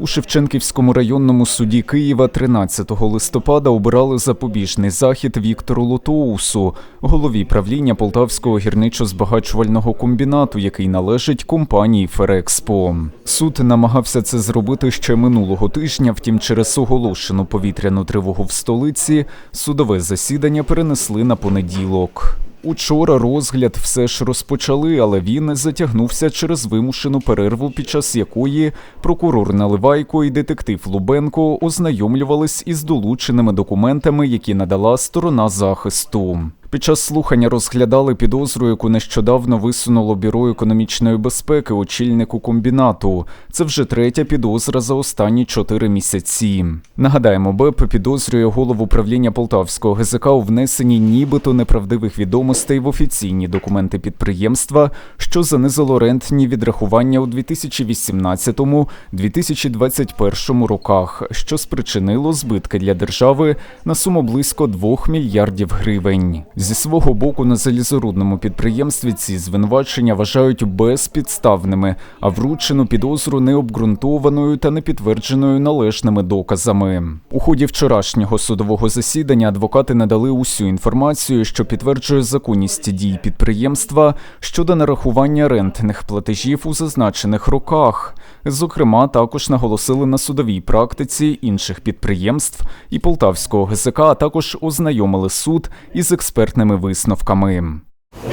У Шевченківському районному суді Києва 13 листопада обирали запобіжний захід Віктору Лотоусу, голові правління Полтавського гірничо-збагачувального комбінату, який належить компанії Ферекспо. Суд намагався це зробити ще минулого тижня. Втім, через оголошену повітряну тривогу в столиці судове засідання перенесли на понеділок. Учора розгляд все ж розпочали, але він затягнувся через вимушену перерву, під час якої прокурор Наливайко і детектив Лубенко ознайомлювались із долученими документами, які надала сторона захисту. Під час слухання розглядали підозру, яку нещодавно висунуло бюро економічної безпеки очільнику комбінату. Це вже третя підозра за останні чотири місяці. Нагадаємо, БЕП підозрює голову правління Полтавського ГЗК у внесенні нібито неправдивих відомостей в офіційні документи підприємства, що занизило рентні відрахування у 2018-2021 роках, що спричинило збитки для держави на суму близько 2 мільярдів гривень. Зі свого боку на залізорудному підприємстві ці звинувачення вважають безпідставними, а вручену підозру необґрунтованою та не підтвердженою належними доказами. У ході вчорашнього судового засідання адвокати надали усю інформацію, що підтверджує законність дій підприємства щодо нарахування рентних платежів у зазначених роках. Зокрема, також наголосили на судовій практиці інших підприємств і Полтавського ГЗК, а також ознайомили суд із експертними висновками.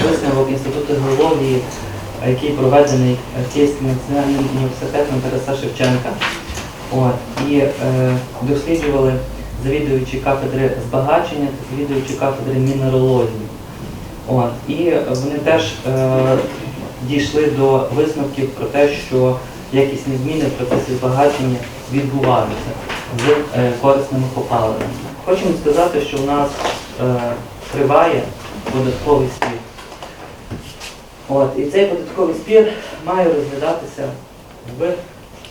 Висновок Інституту геології, який проведений Київським національним університетом Тараса Шевченка. От, і е, досліджували завідуючі кафедри збагачення та завідуючі кафедри мінерології. От, і вони теж е, дійшли до висновків про те, що якісні зміни в процесі збагачення відбуваються з е, корисними попаленнями. Хочемо сказати, що в нас е, триває податковий спір. От, і цей податковий спір має розглядатися в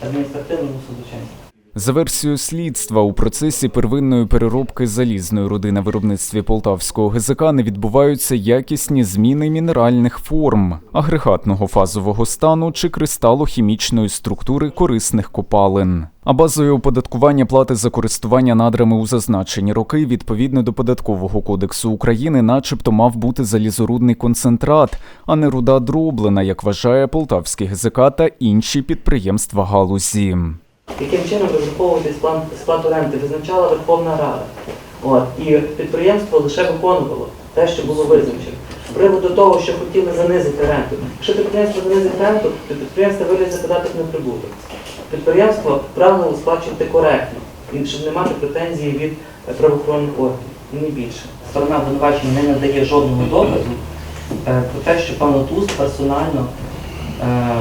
адміністративному судочинстві. За версією слідства, у процесі первинної переробки залізної руди на виробництві полтавського ГЗК не відбуваються якісні зміни мінеральних форм, агрегатного фазового стану чи кристалохімічної структури корисних копалин. А базою оподаткування плати за користування надрами у зазначені роки відповідно до податкового кодексу України, начебто, мав бути залізорудний концентрат, а не руда дроблена, як вважає Полтавський ГЗК та інші підприємства галузі. Яким чином розраховувати сплату ренти визначала Верховна Рада. От, і підприємство лише виконувало те, що було визначено. З приводу того, що хотіли занизити ренту. Якщо підприємство занизить ренту, то підприємство вилізе податок на прибуток. Підприємство прагнуло сплачувати коректно, щоб не мати претензії від правоохоронних органів. Не більше. Сторона обвинувачення не надає жодного доказу е, про те, що пан Латус персонально е,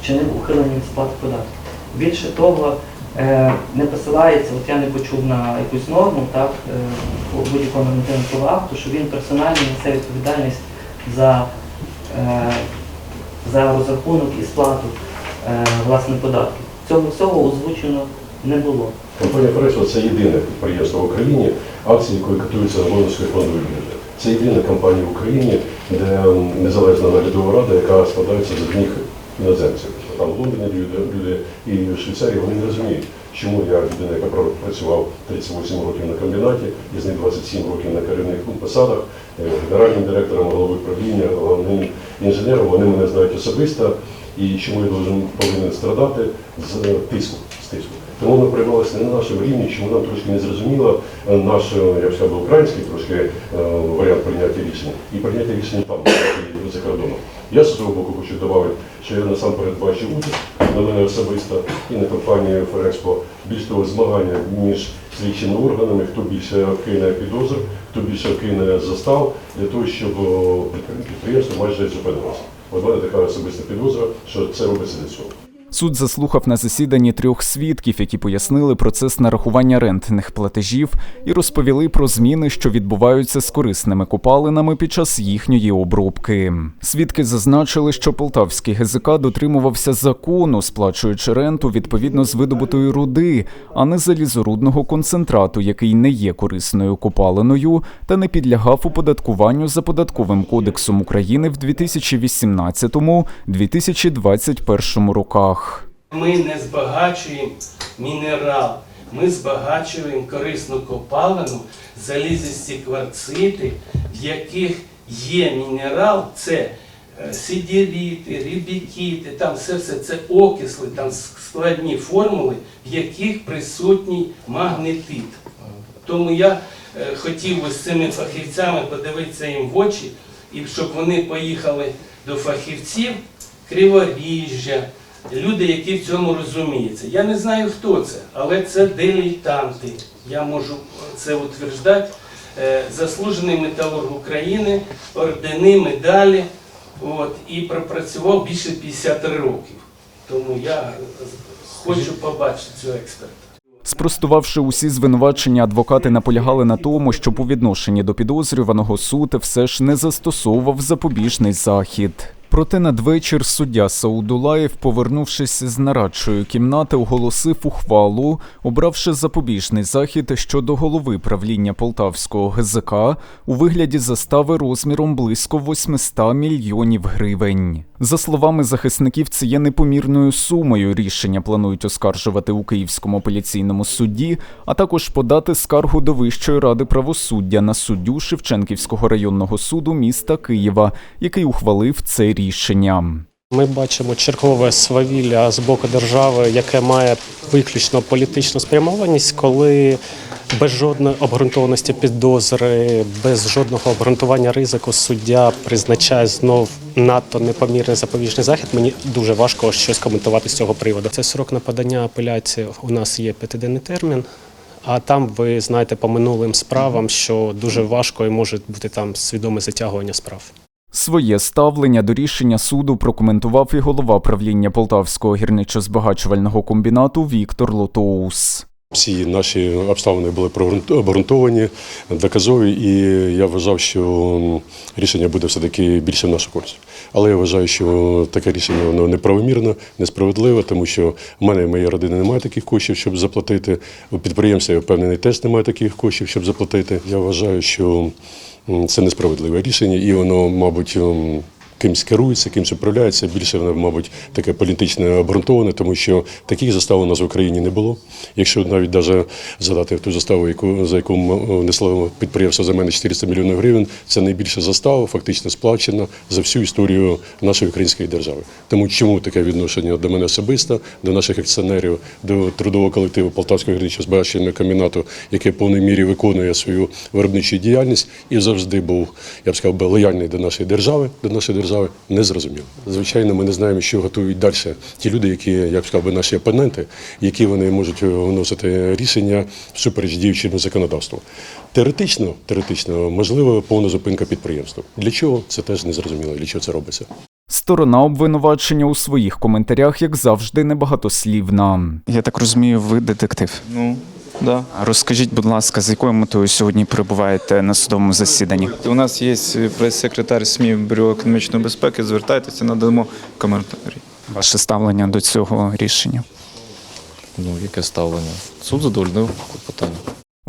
вчинив ухилення від сплати податків. Більше того, е, не посилається, от я не почув на якусь норму, так, е, будь-якому нормативному акту, що він персонально несе відповідальність за, е, за розрахунок і сплату власне податків. Цього всього озвучено не було. Компанія Фресо це єдине підприємство в Україні, акції якої котуються на Лондонській фондовій біржі. Це єдина компанія в Україні, де незалежна наглядова рада, яка складається з одних іноземців. Там в Лондоні люди, люди і в Швейцарії вони не розуміють, чому я людина, яка працював 38 років на комбінаті, із них 27 років на керівних посадах, е, генеральним директором, головою правління, головним інженером, вони мене знають особисто, і чому я повинен страдати з е, тиску, з тиску. Тому ми приймалися не на нашому рівні, чому нам трошки не зрозуміло е, наш, я б сказав, український трошки варіант прийняття рішень і прийняття рішень там, за кордоном. Я з свого боку хочу додати, що я насамперед бачу участь на мене особисто і на компанії Ферекспо. Більш того, змагання між слідчими органами, хто більше кине підозр, хто більше кине застав, для того, щоб підприємство майже зупинилося. От мене така особиста підозра, що це робиться для цього. Суд заслухав на засіданні трьох свідків, які пояснили процес нарахування рентних платежів і розповіли про зміни, що відбуваються з корисними копалинами під час їхньої обробки. Свідки зазначили, що полтавський ГЗК дотримувався закону, сплачуючи ренту відповідно з видобутої руди, а не залізорудного концентрату, який не є корисною копалиною та не підлягав оподаткуванню за податковим кодексом України в 2018-2021 роках. Ми не збагачуємо мінерал, ми збагачуємо корисну копалину, залізисті кварцити, в яких є мінерал, це е, сидіріти, рібікіти, там все, все. Це окисли, там складні формули, в яких присутній магнетит. Тому я е, хотів би з цими фахівцями подивитися їм в очі, і щоб вони поїхали до фахівців Криворіжжя, люди, які в цьому розуміються. Я не знаю, хто це, але це дилетанти. Я можу це утверждати. Е, Заслужений металург України, ордени, медалі. От, і пропрацював більше 50 років. Тому я хочу побачити цього експерта. Спростувавши усі звинувачення, адвокати наполягали на тому, що по відношенні до підозрюваного суд все ж не застосовував запобіжний захід. Проте надвечір суддя Саудулаєв, повернувшись з нарадчої кімнати, оголосив ухвалу, обравши запобіжний захід щодо голови правління Полтавського ГЗК у вигляді застави розміром близько 800 мільйонів гривень. За словами захисників, це є непомірною сумою. Рішення планують оскаржувати у Київському апеляційному суді, а також подати скаргу до Вищої ради правосуддя на суддю Шевченківського районного суду міста Києва, який ухвалив це рішення. Ми бачимо чергове свавілля з боку держави, яке має виключно політичну спрямованість, коли без жодної обґрунтованості підозри, без жодного обґрунтування ризику суддя призначає знов надто непомірний запобіжний захід. Мені дуже важко щось коментувати з цього приводу. Це срок на подання апеляції. У нас є п'ятиденний термін. А там ви знаєте по минулим справам, що дуже важко і може бути там свідоме затягування справ. Своє ставлення до рішення суду прокоментував і голова правління Полтавського гірничо-збагачувального комбінату Віктор Лотоус. Всі наші обставини були обґрунтовані, доказові, і я вважав, що рішення буде все-таки більше в нашу користь. Але я вважаю, що таке рішення воно неправомірно, несправедливе, тому що в мене і моєї родини немає таких коштів, щоб заплатити. У підприємства, я впевнений, теж немає таких коштів, щоб заплатити. Я вважаю, що це несправедливе рішення, і воно, мабуть, кимсь керується, кимсь управляється. Більше воно, мабуть, таке політичне обґрунтоване, тому що таких застав у нас в Україні не було. Якщо навіть даже задати ту заставу, яку за яку внесло підприємство за мене 400 мільйонів гривень, це найбільша застава, фактично сплачена за всю історію нашої української держави. Тому чому таке відношення до мене особисто, до наших акціонерів, до трудового колективу Полтавського гірничо збагачення комбінату, який в повній мірі виконує свою виробничу діяльність і завжди був, я б сказав, лояльний до нашої держави, до нашої держави, не зрозуміло. Звичайно, ми не знаємо, що готують далі ті люди, які, я б сказав, би, наші опоненти, які вони можуть виносити рішення всупереч діючому законодавству. Теоретично, теоретично, можливо, повна зупинка підприємства. Для чого це теж не зрозуміло, для чого це робиться. Сторона обвинувачення у своїх коментарях, як завжди, небагатослівна. Я так розумію, ви детектив. Ну, да. Розкажіть, будь ласка, з якою метою сьогодні перебуваєте на судовому засіданні? У нас є прес-секретар СМІ Бюро економічної безпеки. Звертайтеся, надамо коментарі. Ваше ставлення до цього рішення? Ну, яке ставлення? Суд задовольнив клопотання.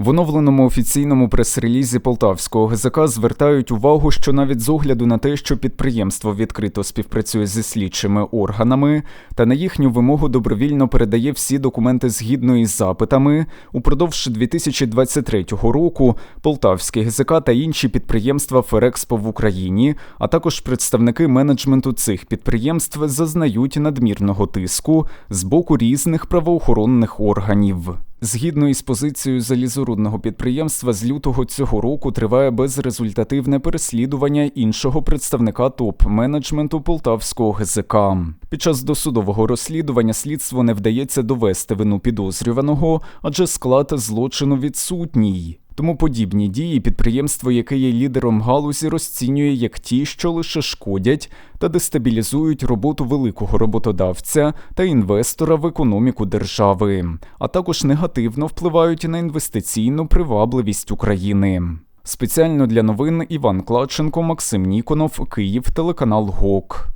В оновленому офіційному прес-релізі Полтавського ГЗК звертають увагу, що навіть з огляду на те, що підприємство відкрито співпрацює зі слідчими органами та на їхню вимогу добровільно передає всі документи згідно із запитами, упродовж 2023 року Полтавський ГЗК та інші підприємства Ферекспо в Україні, а також представники менеджменту цих підприємств зазнають надмірного тиску з боку різних правоохоронних органів. Згідно із позицією залізорудного підприємства, з лютого цього року триває безрезультативне переслідування іншого представника топ-менеджменту Полтавського ГЗК. Під час досудового розслідування слідство не вдається довести вину підозрюваного, адже склад злочину відсутній. Тому подібні дії підприємство, яке є лідером галузі, розцінює як ті, що лише шкодять та дестабілізують роботу великого роботодавця та інвестора в економіку держави, а також негативно впливають на інвестиційну привабливість України. Спеціально для новин Іван Клаченко, Максим Ніконов, Київ, телеканал ГОК.